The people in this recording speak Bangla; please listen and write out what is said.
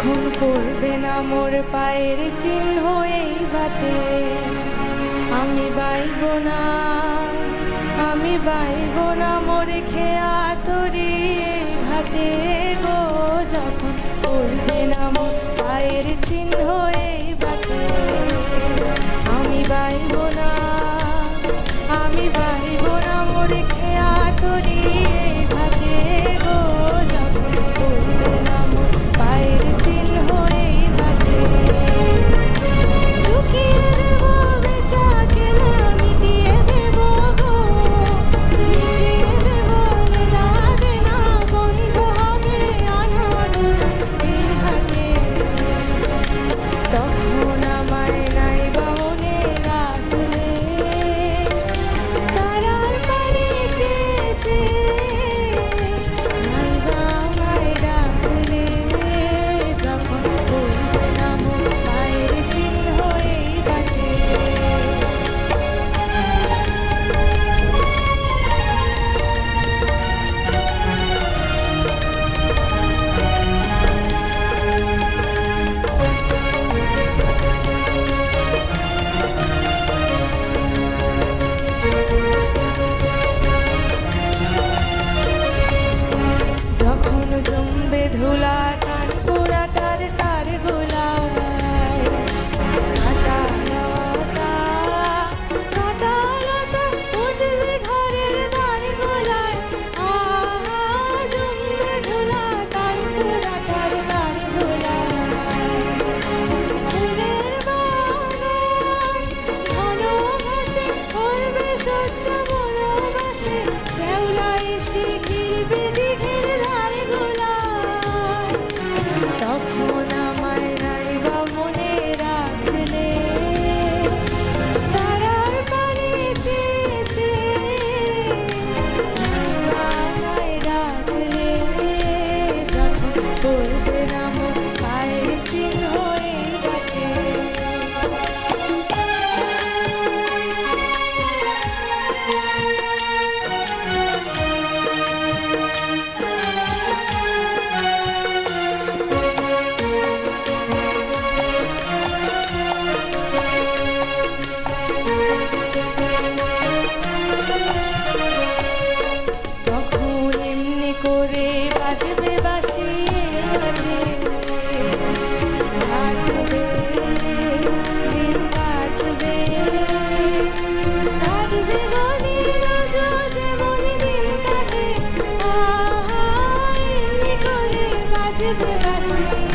এখন পড়বে না মোর পায়ের চিহ্ন এই বাতে। আমি বাইব না, আমি বাইব না মোরে খেয়া তরি হাতে গো যখন। পড়বে না মোর পায়ের চিহ্ন এই বাতে। আচ্ছা, ভালোবাসে te divertir.